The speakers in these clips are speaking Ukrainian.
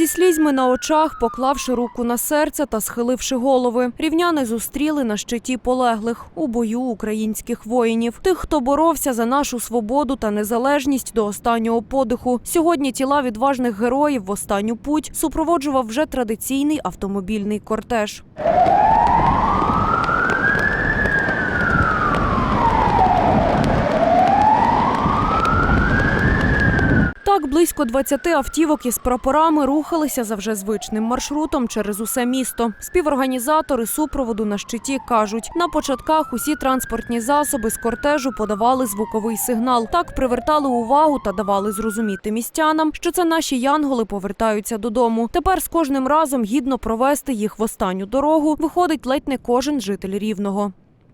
Зі слізьми на очах, поклавши руку на серце та схиливши голови, рівняни зустріли на щиті полеглих у бою українських воїнів, тих, хто боровся за нашу свободу та незалежність до останнього подиху. Сьогодні тіла відважних героїв в останню путь супроводжував вже традиційний автомобільний кортеж. Близько 20 автівок із прапорами рухалися за вже звичним маршрутом через усе місто. Співорганізатори супроводу на щиті кажуть, на початках усі транспортні засоби з кортежу подавали звуковий сигнал. Так привертали увагу та давали зрозуміти містянам, що це наші янголи повертаються додому. Тепер з кожним разом гідно провести їх в останню дорогу виходить ледь не кожен житель рівного.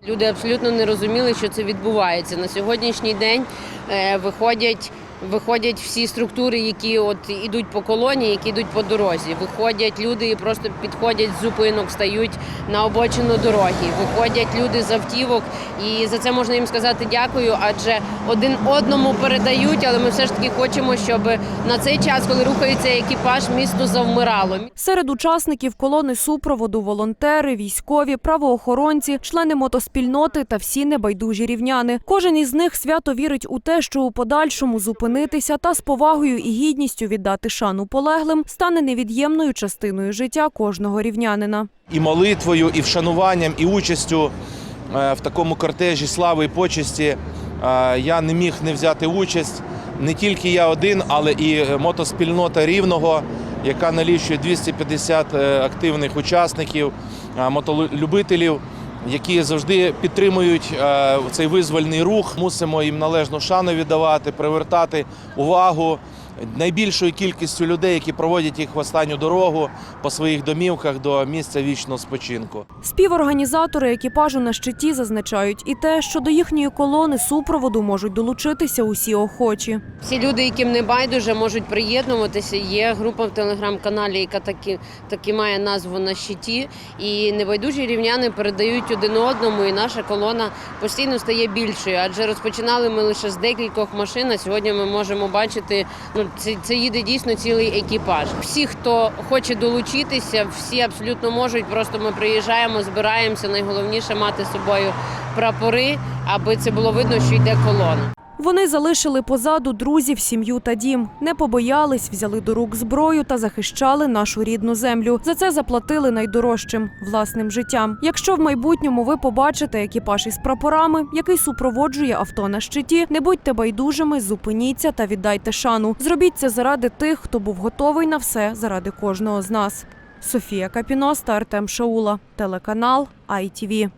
Люди абсолютно не розуміли, що це відбувається. На сьогоднішній день е, виходять, виходять всі структури, які от ідуть по колоні, які йдуть по дорозі. Виходять люди і просто підходять з зупинок, стають на обочину дороги. Виходять люди з автівок, і за це можна їм сказати дякую, адже один одному передають, але ми все ж таки хочемо, щоб на цей час, коли рухається екіпаж, місто завмирало. Серед учасників колони супроводу волонтери, військові, правоохоронці, члени мотоспільноти та всі небайдужі рівняни. Кожен із них свято вірить у те, що у подальшому зупинитися та з повагою і гідністю віддати шану полеглим стане невід'ємною частиною життя кожного рівнянина. і молитвою, і вшануванням, і участю е, в такому кортежі слави і почесті е, я не міг не взяти участь. Не тільки я один, але і мотоспільнота рівного, яка налічує 250 е, активних учасників, мотолюбителів, які завжди підтримують е, цей визвольний рух. Мусимо їм належну шану віддавати, привертати увагу найбільшою кількістю людей, які проводять їх в останню дорогу по своїх домівках до місця вічного спочинку. Співорганізатори екіпажу на щиті зазначають і те, що до їхньої колони супроводу можуть долучитися усі охочі. Всі люди, яким не байдуже, можуть приєднуватися. Є група в телеграм-каналі, яка таки, таки має назву на щиті. І небайдужі рівняни передають один одному, і наша колона постійно стає більшою. Адже розпочинали ми лише з декількох машин. А сьогодні ми можемо бачити, ну це, це їде дійсно цілий екіпаж. Всі, хто хоче долучитися, всі абсолютно можуть. Просто ми приїжджаємо, збираємося. Найголовніше мати з собою прапори, аби це було видно, що йде колона. Вони залишили позаду друзів, сім'ю та дім. Не побоялись, взяли до рук зброю та захищали нашу рідну землю. За це заплатили найдорожчим власним життям. Якщо в майбутньому ви побачите екіпаж із прапорами, який супроводжує авто на щиті, не будьте байдужими, зупиніться та віддайте шану. Зробіть це заради тих, хто був готовий на все заради кожного з нас. Софія Капіноста, Артем Шаула, телеканал ITV.